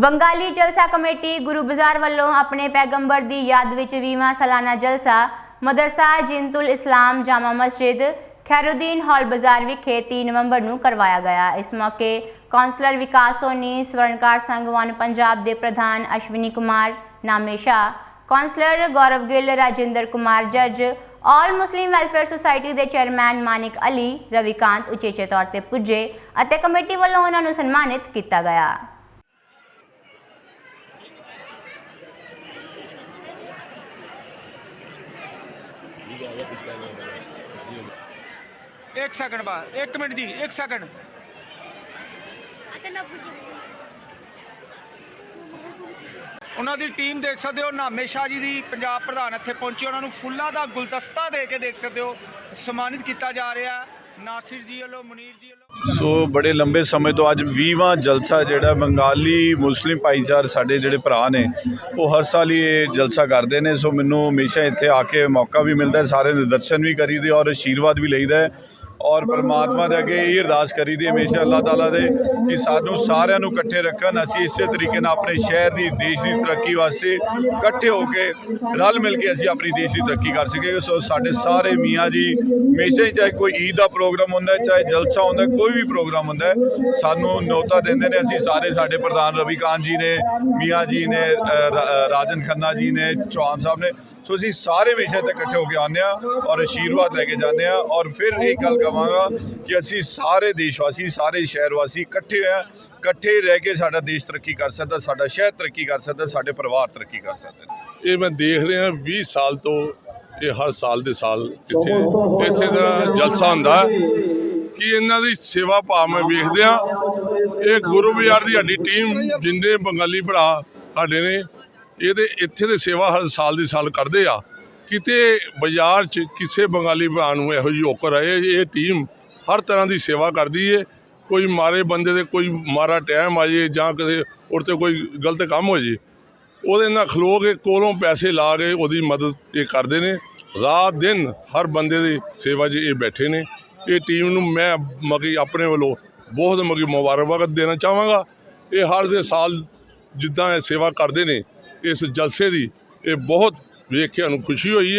Bengali ਜਲਸਾ committee ਗੁਰੂ ਬਾਜ਼ਾਰ ਵੱਲੋਂ ਆਪਣੇ ਪੈਗੰਬਰ ਦੀ ਯਾਦ ਵਿੱਚ 20ਵਾਂ ਸਾਲਾਨਾ ਜਲਸਾ, ਮਦਰਸਾ ਜਿੰਤੁਲ ਇਸਲਾਮ ਜਾਮਾ ਮਸਜਿਦ, ਖੈਰੁਦੀਨ ਹਾਲ ਬਾਜ਼ਾਰ ਵਿਖੇ 3 ਨਵੰਬਰ ਨੂੰ ਕਰਵਾਇਆ ਗਿਆ। ਇਸ ਮੌਕੇ ਕਾਉਂਸਲਰ ਵਿਕਾਸ ਸੋਨੀ, ਸਵਰਨਕਾਰ ਸੰਘ ਵਨ ਪੰਜਾਬ ਦੇ ਪ੍ਰਧਾਨ ਅਸ਼ਵਨੀ ਕੁਮਾਰ ਨਾਮੇਸ਼ਾ ਕਾਉਂਸਲਰ ਗੌਰਵ ਗਿੱਲ, ਰਾਜਿੰਦਰ ਕੁਮਾਰ ਜੱਜ, ਆਲ ਮੁਸਲਿਮ ਵੈਲਫੇਅਰ ਸੁਸਾਇਟੀ ਦੇ ਚੇਅਰਮੈਨ ਮਾਨਿਕ ਅਲੀ, ਰਵਿਕਾਂਤ ਉਚੇਚੇ ਤੌਰ ਤੇ ਪੁੱਜੇ ਅਤੇ ਕਮੇਟੀ ਵੱਲੋਂ ਉਹਨਾਂ ਨੂੰ ਸਨਮਾਨਿਤ ਕੀਤਾ ਗਿਆ। ਇੱਕ ਸੈਕਿੰਡ ਬਾਅਦ ਇੱਕ ਮਿੰਟ ਜੀ ਇੱਕ ਸੈਕਿੰਡ। ਉਹਨਾਂ ਦੀ ਟੀਮ ਦੇਖ ਸਕਦੇ ਹੋ ਨਾਮੇ ਸ਼ਾਹ ਜੀ ਦੀ ਪੰਜਾਬ ਪ੍ਰਧਾਨ ਇੱਥੇ ਪਹੁੰਚੇ। ਉਹਨਾਂ ਨੂੰ ਫੁੱਲਾਂ ਦਾ ਗੁਲਦਸਤਾ ਦੇ ਕੇ ਦੇਖ ਸਕਦੇ ਹੋ ਸਨਮਾਨਿਤ ਕੀਤਾ ਜਾ ਰਿਹਾ। ਨਾਸਿਰ ਜੀ ਵੱਲੋਂ, ਮੁਨੀਰ ਜੀ ਵੱਲੋਂ। ਸੋ ਬੜੇ ਲੰਬੇ ਸਮੇਂ ਤੋਂ ਅੱਜ 20ਵਾਂ ਜਲਸਾ ਜਿਹੜਾ ਬੰਗਾਲੀ ਮੁਸਲਿਮ ਭਾਈਚਾਰ ਸਾਡੇ ਜਿਹੜੇ ਭਰਾ ਨੇ, ਉਹ ਹਰ ਸਾਲ ਹੀ ਇਹ ਜਲਸਾ ਕਰਦੇ ਨੇ। ਸੋ ਮੈਨੂੰ ਹਮੇਸ਼ਾ ਇੱਥੇ ਆ ਕੇ ਮੌਕਾ ਵੀ ਮਿਲਦਾ ਹੈ ਸਾਰੇ ਦੇ ਦਰਸ਼ਨ ਵੀ ਕਰੀਦੇ ਔਰ ਆਸ਼ੀਰਵਾਦ ਵੀ ਲਈਦਾ ਹੈ। ਔਰ ਪਰਮਾਤਮਾ ਦੇ ਅੱਗੇ ਇਹ ਅਰਦਾਸ ਕਰੀਦੀ ਹਮੇਸ਼ਾ ਅੱਲਾਹ ਤਾਲਾ ਦੇ ਕਿ ਸਾਨੂੰ ਸਾਰਿਆਂ ਨੂੰ ਇਕੱਠੇ ਰੱਖਣ। ਅਸੀਂ ਇਸੇ ਤਰੀਕੇ ਨਾਲ ਆਪਣੇ ਸ਼ਹਿਰ ਦੀ, ਦੇਸ਼ ਦੀ ਤਰੱਕੀ ਵਾਸਤੇ ਇਕੱਠੇ ਹੋ ਕੇ ਰਲ ਮਿਲ ਕੇ ਅਸੀਂ ਆਪਣੀ ਦੇਸ਼ ਦੀ ਤਰੱਕੀ ਕਰ ਸਕੀਏ। ਸੋ ਸਾਡੇ ਸਾਰੇ ਮੀਆਂ ਜੀ, ਹਮੇਸ਼ਾ ਹੀ ਚਾਹੇ ਕੋਈ ਈਦ ਦਾ ਪ੍ਰੋਗਰਾਮ ਹੁੰਦਾ ਚਾਹੇ ਜਲਸਾ ਹੁੰਦਾ ਕੋਈ ਵੀ ਪ੍ਰੋਗਰਾਮ ਹੁੰਦਾ ਸਾਨੂੰ ਨੋਤਾ ਦਿੰਦੇ ਨੇ। ਅਸੀਂ ਸਾਰੇ ਸਾਡੇ ਪ੍ਰਧਾਨ ਰਵੀ ਕਾਂਤ ਜੀ ਨੇ, ਮੀਆਂ ਜੀ ਨੇ ਰਾਜਨ ਖੰਨਾ ਜੀ ਨੇ, ਚੌਹਾਨ ਸਾਹਿਬ ਨੇ ਸੋ ਅਸੀਂ ਸਾਰੇ ਵਿਸ਼ੇ ਤੇ ਇਕੱਠੇ ਹੋ ਕੇ ਆਉਂਦੇ ਹਾਂ ਔਰ ਆਸ਼ੀਰਵਾਦ ਲੈ ਕੇ ਜਾਂਦੇ ਹਾਂ ਔਰ ਫਿਰ ਇਹ ਗੱਲ ਕਵਾਂਗਾ ਕਿ ਅਸੀਂ ਸਾਰੇ ਦੇਸ਼ ਵਾਸੀ ਸਾਰੇ ਸ਼ਹਿਰ ਵਾਸੀ ਇਕੱਠੇ ਹਾਂ ਇਕੱਠੇ ਰਹਿ ਕੇ ਸਾਡਾ ਦੇਸ਼ ਤਰੱਕੀ ਕਰ ਸਕਦਾ ਸਾਡਾ ਸ਼ਹਿਰ ਤਰੱਕੀ ਕਰ ਸਕਦਾ ਸਾਡੇ ਪਰਿਵਾਰ ਤਰੱਕੀ ਕਰ ਸਕਦੇ ਇਹ ਮੈਂ ਦੇਖ ਰਿਹਾ 20 ਸਾਲ ਤੋਂ ਇਹ ਹਰ ਸਾਲ ਦੇ ਸਾਲ ਇੱਥੇ ਇਸੇ ਤਰ੍ਹਾਂ ਜਲਸਾ ਹੁੰਦਾ ਕਿ ਇਹਨਾਂ ਦੀ ਸੇਵਾ ਭਾਵ ਮੈਂ ਵੇਖਦਿਆਂ ਇਹ ਗੁਰੂ ਬਾਜ਼ਾਰ ਦੀ ਸਾਡੀ ਟੀਮ ਜਿੰਨੇ ਬੰਗਾਲੀ ਭਰਾ ਸਾਡੇ ਨੇ ਇਹਦੇ ਇੱਥੇ ਦੇ ਸੇਵਾ ਹਰ ਸਾਲ ਦੀ ਸਾਲ ਕਰਦੇ ਆ। ਕਿਤੇ ਬਾਜ਼ਾਰ 'ਚ ਕਿਸੇ ਬੰਗਾਲੀ ਭਰਾ ਨੂੰ ਇਹੋ ਜਿਹੀ ਓਕਰ ਆਏ, ਇਹ ਟੀਮ ਹਰ ਤਰ੍ਹਾਂ ਦੀ ਸੇਵਾ ਕਰਦੀ ਏ। ਕੋਈ ਮਾਰੇ ਬੰਦੇ ਦੇ ਕੋਈ ਮਾਰਾ ਟਾਈਮ ਆ ਜੇ ਜਾਂ ਕਦੇ ਉਹ 'ਤੇ ਕੋਈ ਗਲਤ ਕੰਮ ਹੋ ਜੇ। ਉਹਦੇ ਨਾਲ ਖਲੋ ਕੇ ਕੋਲੋਂ ਪੈਸੇ ਲਾ ਕੇ ਉਹਦੀ ਮਦਦ ਇਹ ਕਰਦੇ ਨੇ। ਰਾਤ ਦਿਨ ਹਰ ਬੰਦੇ ਦੀ ਸੇਵਾ 'ਚ ਇਹ ਬੈਠੇ ਨੇ। ਇਹ ਟੀਮ ਨੂੰ ਮੈਂ ਮਗੀ ਆਪਣੇ ਵੱਲੋਂ ਬਹੁਤ ਮਗੀ ਮੁਬਾਰਕਬਾਦ ਦੇਣਾ ਚਾਹਾਂਗਾ। ਇਹ ਹਰ ਦੇ ਸਾਲ ਜਿੱਦਾਂ ਇਹ ਸੇਵਾ ਕਰਦੇ ਨੇ ਇਸ ਜਲਸੇ ਦੀ ਇਹ ਬਹੁਤ ਵੇਖ ਕੇ ਸਾਨੂੰ ਖੁਸ਼ੀ ਹੋਈ ਹੈ।